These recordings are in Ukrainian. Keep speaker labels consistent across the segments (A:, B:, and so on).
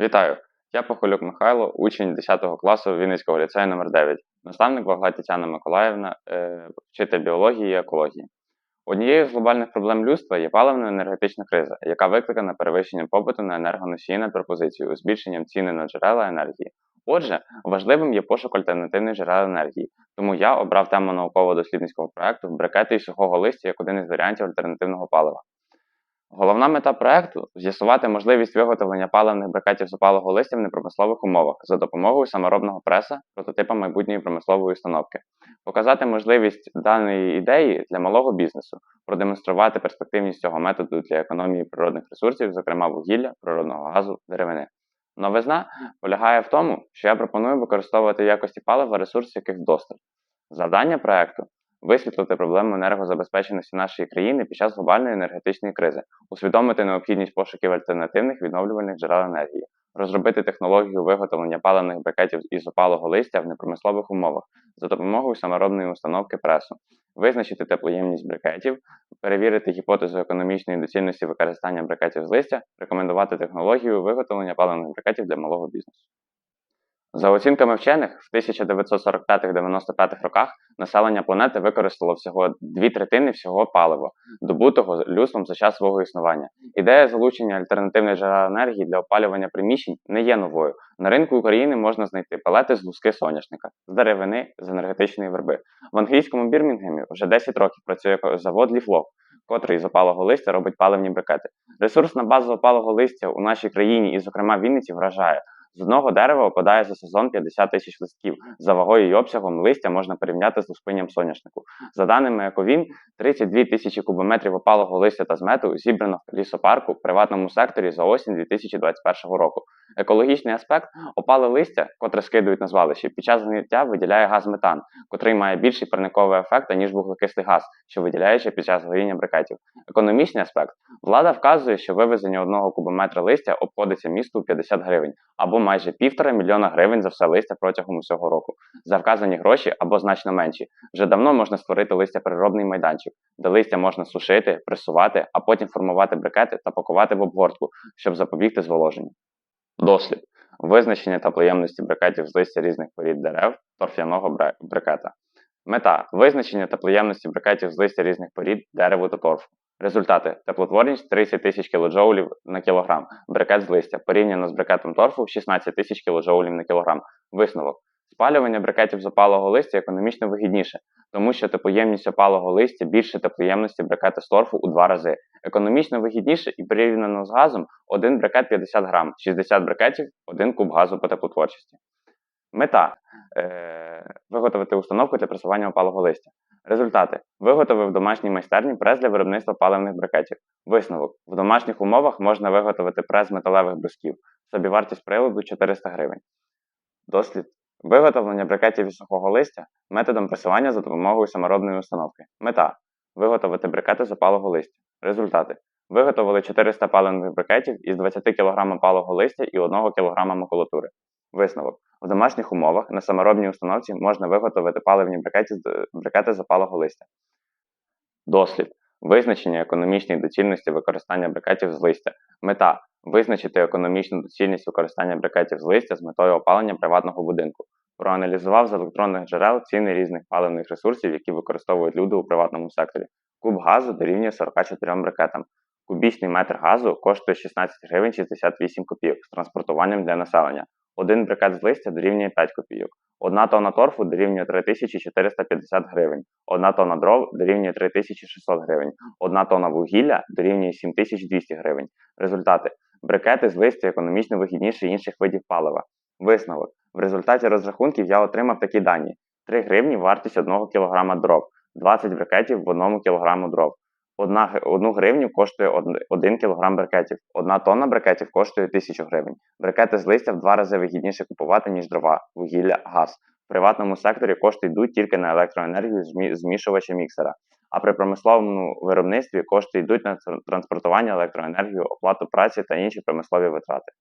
A: Вітаю! Я Похолюк Михайло, учень 10 класу Вінницького ліцею номер 9 наставник Вагла Тетяна Миколаївна, е, вчитель біології і екології. Однією з глобальних проблем людства є паливно-енергетична криза, яка викликана перевищенням попиту на енергоносії над пропозицією, збільшенням ціни на джерела енергії. Отже, важливим є пошук альтернативних джерел енергії, тому я обрав тему науково-дослідницького проекту брикети із сухого листя як один із варіантів альтернативного палива. Головна мета проекту з'ясувати можливість виготовлення паливних брикетів з опалого листя в непромислових умовах за допомогою саморобного преса, прототипа майбутньої промислової установки, показати можливість даної ідеї для малого бізнесу, продемонструвати перспективність цього методу для економії природних ресурсів, зокрема вугілля, природного газу, деревини. Новизна полягає в тому, що я пропоную використовувати якості палива ресурси, яких вдосталь. Завдання проекту висвітлити проблему енергозабезпеченості нашої країни під час глобальної енергетичної кризи, усвідомити необхідність пошуків альтернативних відновлювальних джерел енергії, розробити технологію виготовлення паливних брикетів із опалого листя в непромислових умовах за допомогою саморобної установки пресу, визначити теплоємність брикетів, перевірити гіпотезу економічної доцільності використання брикетів з листя, рекомендувати технологію виготовлення паливних брикетів для малого бізнесу. За оцінками вчених, в 1945-95 роках населення планети використало всього дві третини всього палива, добутого людством за час свого існування. Ідея залучення альтернативних джерел енергії для опалювання приміщень не є новою. На ринку України можна знайти палети з луски соняшника, з деревини, з енергетичної верби. В англійському Бірмінгемі вже 10 років працює завод Ліфлок, котрий з опалого листя робить паливні брикети. Ресурсна база опалого листя у нашій країні і, зокрема, Вінниці вражає. З одного дерева опадає за сезон 50 тисяч листків. За вагою і обсягом листя можна порівняти з луспинням соняшнику. За даними Ековін, 32 тисячі кубометрів опалого листя та змету зібрано в лісопарку в приватному секторі за осінь 2021 року. Екологічний аспект опали листя, котре скидують на звалищі, під час зняття виділяє газ метан, котрий має більший парниковий ефект, ніж вуглекислий газ, що виділяється під час горіння брикетів. Економічний аспект влада вказує, що вивезення одного кубометра листя обходиться місту у 50 гривень або майже півтора мільйона гривень за все листя протягом усього року. За вказані гроші або значно менші. Вже давно можна створити листя переробний майданчик, де листя можна сушити, пресувати, а потім формувати брикети та пакувати в обгортку, щоб запобігти зволоженню. Дослід. Визначення та теплоємності брикетів з листя різних порід дерев торф'яного брикета. Мета визначення та теплоємності брикетів з листя різних порід дереву та торфу. Результати: теплотворність 30 тисяч кДж на кілограм, брикет з листя порівняно з брикетом торфу 16 тисяч кДж на кілограм. Висновок. Спалювання брикетів з опалого листя економічно вигідніше, тому що теплоємність опалого листя більше теплоємності брикета з торфу у два рази. Економічно вигідніше і порівняно з газом один брикет 50 грам, 60 брикетів, 1 куб газу по теплотворчості. Мета е, виготовити установку для пресування опалого листя. Результати виготовив в домашній майстерні прес для виробництва паливних брикетів. Висновок в домашніх умовах можна виготовити прес металевих брусків. Собівартість приладу 400 гривень. Дослід. Виготовлення брикетів із сухого листя методом пресування за допомогою саморобної установки. Мета виготовити брикети з опалого листя. Результати. Виготовили 400 паливних брикетів із 20 кг палого листя і 1 кг макулатури. Висновок. В домашніх умовах на саморобній установці можна виготовити паливні брикети, брикети з листя. Дослід. Визначення економічної доцільності використання брикетів з листя. Мета визначити економічну доцільність використання брикетів з листя з метою опалення приватного будинку. Проаналізував з електронних джерел ціни різних паливних ресурсів, які використовують люди у приватному секторі. Куб газу дорівнює 44 брикетам. Кубічний метр газу коштує 16 гривень 68 копійок з транспортуванням для населення. Один брикет з листя дорівнює 5 копійок. Одна тонна торфу дорівнює 3450 гривень. Одна тонна дров дорівнює 3600 гривень. Одна тонна вугілля дорівнює 7200 гривень. Результати. Брикети з листя економічно вигідніші інших видів палива. Висновок. В результаті розрахунків я отримав такі дані: 3 гривні вартість 1 кг дров, 20 брикетів в 1 кг дров. Одну гривню коштує 1 кг брикетів. Одна тонна брикетів коштує 1000 гривень. Брикети з листя в два рази вигідніше купувати, ніж дрова, вугілля, газ. В приватному секторі кошти йдуть тільки на електроенергію змішувача міксера. А при промисловому виробництві кошти йдуть на транспортування електроенергію, оплату праці та інші промислові витрати.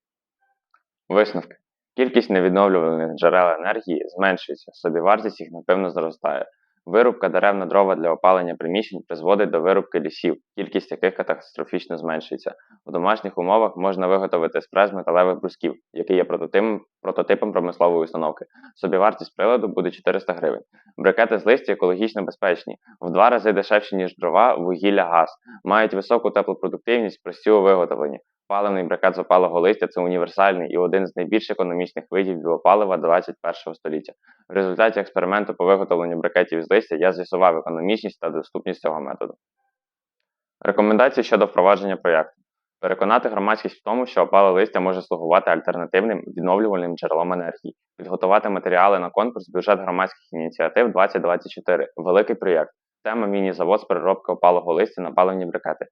A: Висновки. Кількість невідновлюваних джерел енергії зменшується, собівартість їх напевно зростає. Вирубка дерев на дрова для опалення приміщень призводить до вирубки лісів, кількість яких катастрофічно зменшується. У домашніх умовах можна виготовити спрес металевих брусків, який є прототипом, прототипом промислової установки. Собівартість приладу буде 400 гривень. Брикети з листя екологічно безпечні, в два рази дешевші, ніж дрова, вугілля, газ, мають високу теплопродуктивність, прості у виготовленні. Паливний брикет з опалого листя це універсальний і один з найбільш економічних видів біопалива 21 століття. В результаті експерименту по виготовленню брикетів з листя я з'ясував економічність та доступність цього методу. Рекомендації щодо впровадження проєкту. Переконати громадськість в тому, що опале листя може слугувати альтернативним відновлювальним джерелом енергії, підготувати матеріали на конкурс бюджет громадських ініціатив 2024. Великий проєкт. Тема міні-завод з переробки опалого листя на паливні брикети.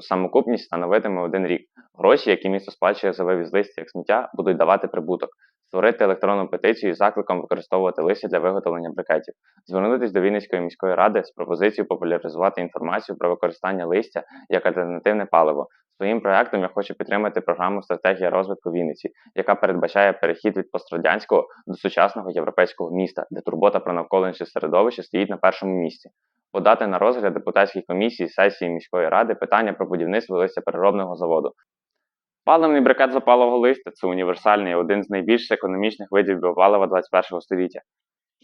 A: Самокупність становитиме один рік. Гроші, які місто сплачує за вивіз листя як сміття, будуть давати прибуток. Створити електронну петицію із закликом використовувати листя для виготовлення брикетів. Звернутися до Вінницької міської ради з пропозицією популяризувати інформацію про використання листя як альтернативне паливо. Своїм проектом я хочу підтримати програму Стратегія розвитку Вінниці, яка передбачає перехід від пострадянського до сучасного європейського міста, де турбота про навколишнє середовище стоїть на першому місці. Подати на розгляд депутатській комісії сесії міської ради питання про будівництво листяпереробного заводу. Паливний брикет запалого листя це універсальний один з найбільш економічних видів біопалива 21 століття.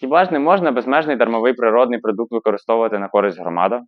A: Хіба ж не можна безмежний дармовий природний продукт використовувати на користь громадам?